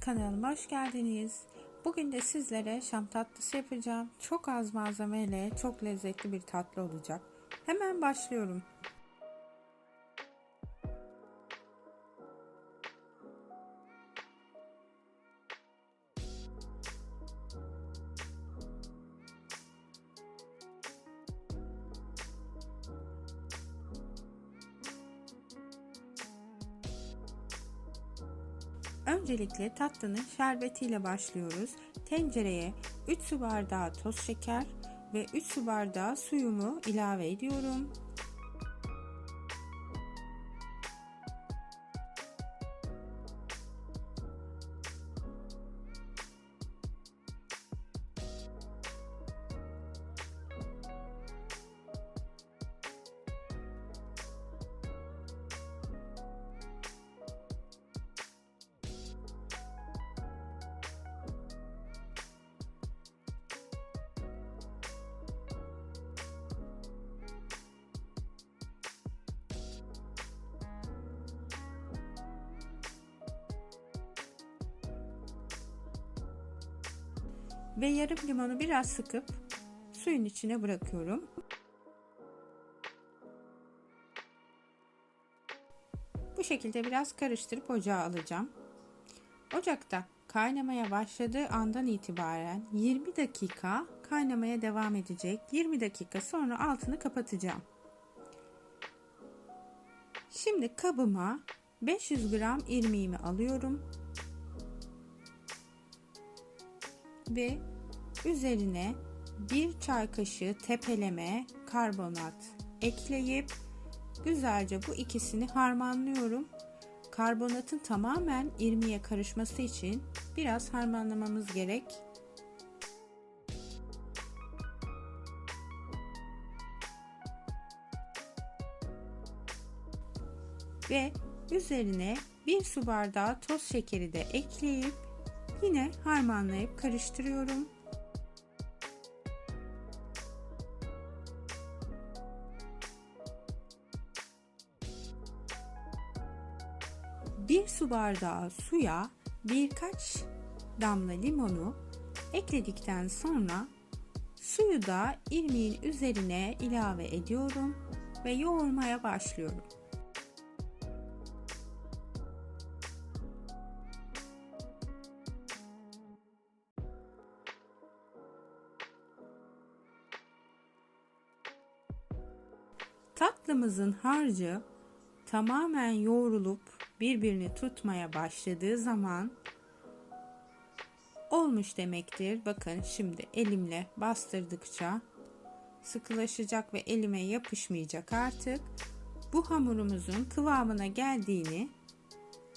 Kanalıma hoş geldiniz. Bugün de sizlere şam tatlısı yapacağım. Çok az malzemeyle çok lezzetli bir tatlı olacak. Hemen başlıyorum. Öncelikle tatlının şerbetiyle başlıyoruz. Tencereye 3 su bardağı toz şeker ve 3 su bardağı suyumu ilave ediyorum. Ve yarım limonu biraz sıkıp suyun içine bırakıyorum. Bu şekilde biraz karıştırıp ocağa alacağım. Ocakta kaynamaya başladığı andan itibaren 20 dakika kaynamaya devam edecek. 20 dakika sonra altını kapatacağım. Şimdi kabıma 500 gram irmiğimi alıyorum. Ve üzerine bir çay kaşığı tepeleme karbonat ekleyip güzelce bu ikisini harmanlıyorum. Karbonatın tamamen irmiye karışması için biraz harmanlamamız gerek. Ve üzerine bir su bardağı toz şekeri de ekleyip yine harmanlayıp karıştırıyorum. Bir su bardağı suya birkaç damla limonu ekledikten sonra suyu da irmiğin üzerine ilave ediyorum ve yoğurmaya başlıyorum. Tatlımızın harcı tamamen yoğrulup birbirini tutmaya başladığı zaman olmuş demektir. Bakın şimdi elimle bastırdıkça sıkılaşacak ve elime yapışmayacak artık. Bu hamurumuzun kıvamına geldiğini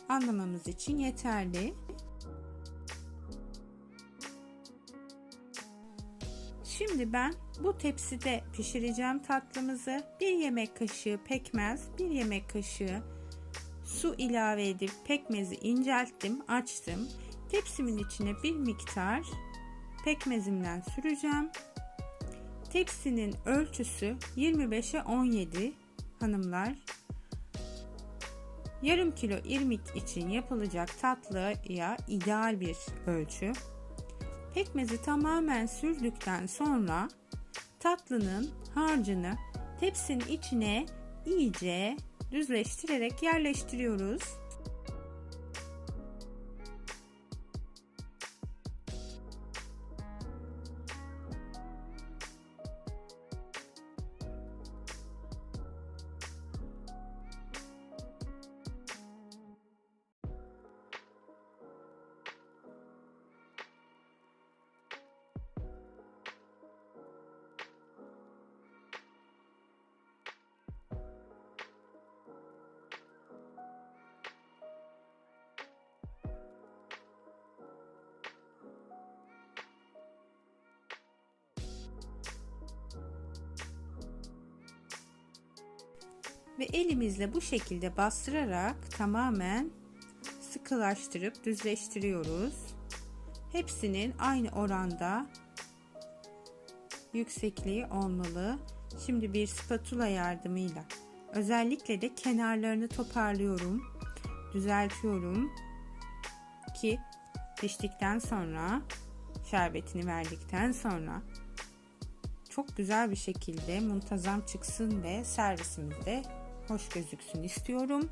anlamamız için yeterli. Şimdi ben bu tepside pişireceğim tatlımızı. Bir yemek kaşığı pekmez, bir yemek kaşığı su ilave edip pekmezi incelttim, açtım. Tepsimin içine bir miktar pekmezimden süreceğim. Tepsinin ölçüsü 25'e 17 hanımlar. Yarım kilo irmik için yapılacak tatlıya ideal bir ölçü. Pekmezi tamamen sürdükten sonra tatlının harcını tepsinin içine iyice düzleştirerek yerleştiriyoruz. Ve elimizle bu şekilde bastırarak tamamen sıkılaştırıp düzleştiriyoruz. Hepsinin aynı oranda yüksekliği olmalı. Şimdi bir spatula yardımıyla özellikle de kenarlarını toparlıyorum, düzeltiyorum ki piştikten sonra şerbetini verdikten sonra çok güzel bir şekilde muntazam çıksın ve servisimizde hoş gözüksün istiyorum.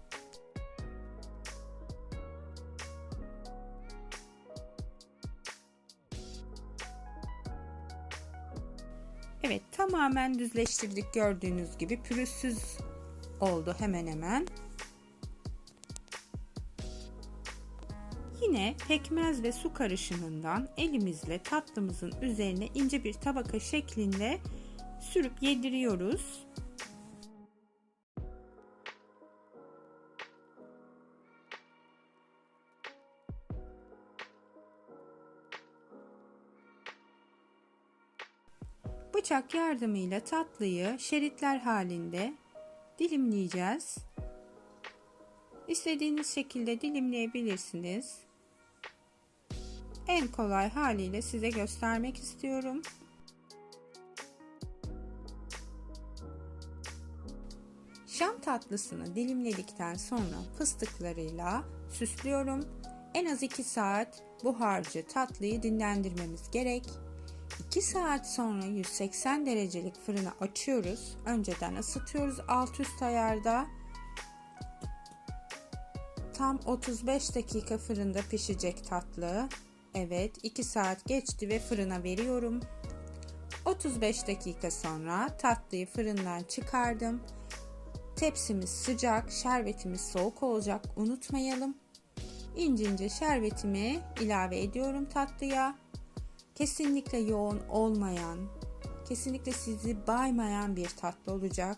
Evet tamamen düzleştirdik gördüğünüz gibi pürüzsüz oldu hemen hemen. Yine pekmez ve su karışımından elimizle tatlımızın üzerine ince bir tabaka şeklinde sürüp yediriyoruz. Bıçak yardımıyla tatlıyı şeritler halinde dilimleyeceğiz. İstediğiniz şekilde dilimleyebilirsiniz. En kolay haliyle size göstermek istiyorum. Şam tatlısını dilimledikten sonra fıstıklarıyla süslüyorum. En az 2 saat bu harcı tatlıyı dinlendirmemiz gerek. 2 saat sonra 180 derecelik fırını açıyoruz. Önceden ısıtıyoruz alt üst ayarda. Tam 35 dakika fırında pişecek tatlı. Evet 2 saat geçti ve fırına veriyorum. 35 dakika sonra tatlıyı fırından çıkardım. Tepsimiz sıcak, şerbetimiz soğuk olacak unutmayalım. İnce ince şerbetimi ilave ediyorum tatlıya. Kesinlikle yoğun olmayan, kesinlikle sizi baymayan bir tatlı olacak.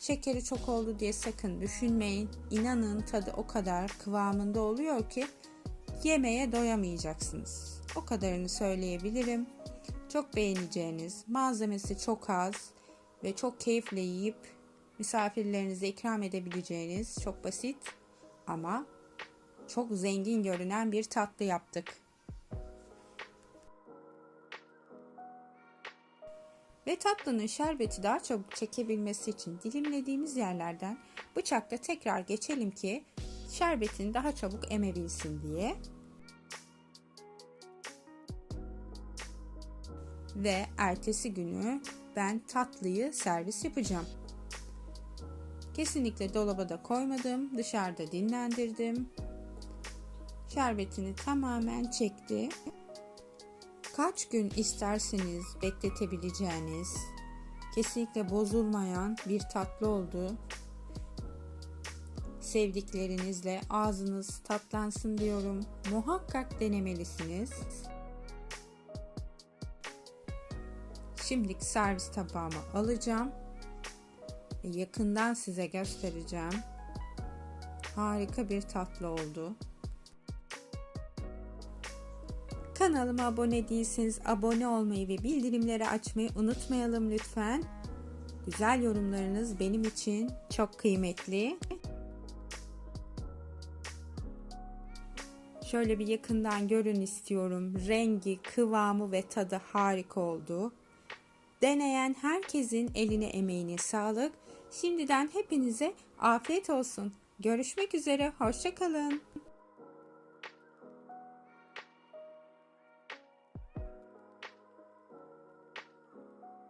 Şekeri çok oldu diye sakın düşünmeyin. İnanın tadı o kadar kıvamında oluyor ki yemeye doyamayacaksınız. O kadarını söyleyebilirim. Çok beğeneceğiniz, malzemesi çok az ve çok keyifle yiyip misafirlerinize ikram edebileceğiniz çok basit ama çok zengin görünen bir tatlı yaptık. Ve tatlının şerbeti daha çabuk çekebilmesi için dilimlediğimiz yerlerden bıçakla tekrar geçelim ki şerbetin daha çabuk emebilsin diye. Ve ertesi günü ben tatlıyı servis yapacağım. Kesinlikle dolaba da koymadım. Dışarıda dinlendirdim. Şerbetini tamamen çekti. Kaç gün isterseniz bekletebileceğiniz, kesinlikle bozulmayan bir tatlı oldu. Sevdiklerinizle ağzınız tatlansın diyorum. Muhakkak denemelisiniz. Şimdilik servis tabağıma alacağım. Yakından size göstereceğim. Harika bir tatlı oldu. Kanalıma abone değilseniz abone olmayı ve bildirimleri açmayı unutmayalım lütfen. Güzel yorumlarınız benim için çok kıymetli. Şöyle bir yakından görün istiyorum. Rengi, kıvamı ve tadı harika oldu. Deneyen herkesin eline emeğine sağlık. Şimdiden hepinize afiyet olsun. Görüşmek üzere, hoşçakalın.